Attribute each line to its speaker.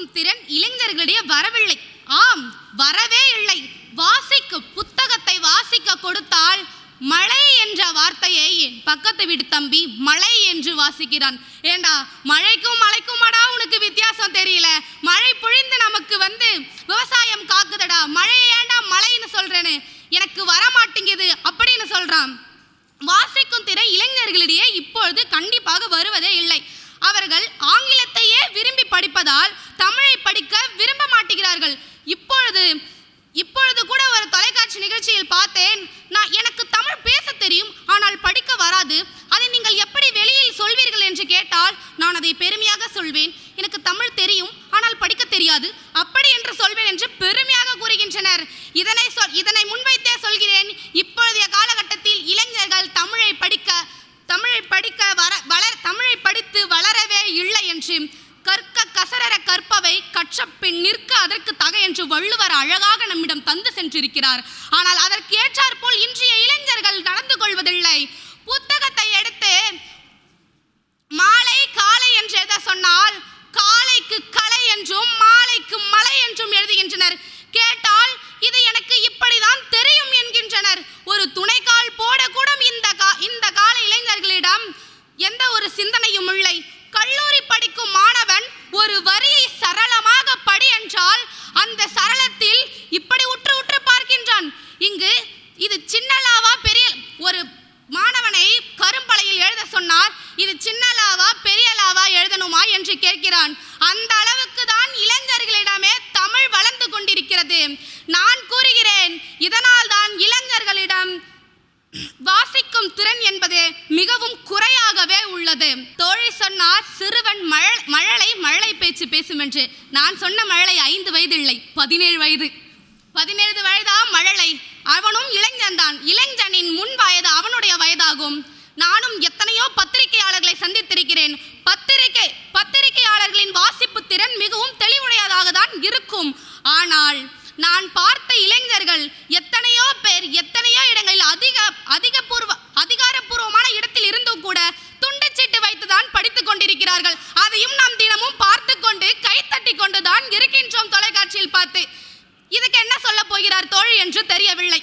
Speaker 1: வாசிக்கும் திறன் இளைஞர்களிடையே வரவில்லை. ஆம் வரவே இல்லை. வாசிக்கு புத்தகத்தை வாசிக்க கொடுத்தால் மழை என்ற வார்த்தையை என் பக்கத்து வீட்டு தம்பி மழை என்று வாசிக்கிறான். ஏண்டா மழைக்கும் மழைக்குமாடா உனக்கு வித்தியாசம் தெரியல? மழை பொழிந்து நமக்கு வந்து விவசாயம் காக்குதடா. மழை ஏண்டா மழைன்னு சொல்றேன்னு? எனக்கு வர மாட்டேங்குது அப்படின்னு சொல்றான். வாசிக்கும் திரை இளைஞர்களிடையே இப்பொழுது கண்டிப்பாக வருவதே இல்லை. அவர்கள் ஆங்கிலத்தையே விரும்பி படிப்பதால் தமிழை படிக்க விரும்ப மாட்டேங்கிறார்கள். இப்பொழுது இப்பொழுது கூட ஒரு தொலைக்காட்சி நிகழ்ச்சியில் பார்த்தேன். நான் எனக்கு தமிழ் பேச தெரியும் ஆனால் படிக்க வராது. அதை நீங்கள் எப்படி வெளியில் சொல்வீர்கள் என்று கேட்டால் நான் அதை பெருமையாக சொல்வேன். எனக்கு தமிழ் தெரியும் ஆனால் படிக்க தெரியாது. அப்படி என்று சொல்வேன் என்று பெருமையாக கூறுகின்றனர். இதனை சொல் இதனை முன்வைத்தே சொல்கிறேன். இப்பொழுதைய காலகட்டத்தில் இளைஞர்கள் தமிழை படிக்க தமிழை படிக்க வர வளர் தமிழை படித்து வளரவே இல்லை என்று. கற்க கசரர கற்பவை கற்ற பின் நிற்க அதற்கு தகை என்று வள்ளுவர் அழகாக நம்மிடம் தந்து சென்றிருக்கிறார். ஆனால் அதற்கு ஏற்றாற்போல் இன்றைய இளைஞர்கள் நடந்து கொள்வதில்லை. வேண்டுமா என்று கேட்கிறான். அந்த அளவுக்கு தான் இளைஞர்களிடமே தமிழ் வளர்ந்து கொண்டிருக்கிறது. நான் கூறுகிறேன் இதனால் தான் இளைஞர்களிடம் வாசிக்கும் திறன் என்பது மிகவும் குறையாகவே உள்ளது. தோழி சொன்னார் சிறுவன் மழ- மழலை மழலை பேச்சு பேசும் என்று. நான் சொன்ன மழலை ஐந்து வயது இல்லை பதினேழு வயது. பதினேழு வயதா மழலை? அவனும் இளைஞன்தான் இளைஞனின் முன் வயது அவனுடைய வயதாகும். நானும் எத்தனையோ பத்திரிகையாளர்களை சந்தித்திருக்கிறேன். ஆனால் நான் பார்த்த இளைஞர்கள் எத்தனையோ பேர் எத்தனையோ இடங்களில் அதிக அதிகபூர்வ அதிகாரப்பூர்வமான இடத்தில் இருந்தும் கூட துண்டுச்சீட்டு வைத்துதான் படித்துக் கொண்டிருக்கிறார்கள். அதையும் நாம் தினமும் பார்த்து கொண்டு கைத்தட்டி கொண்டுதான் இருக்கின்றோம் தொலைக்காட்சியில் பார்த்து. இதுக்கு என்ன சொல்ல போகிறார் தோழி என்று தெரியவில்லை.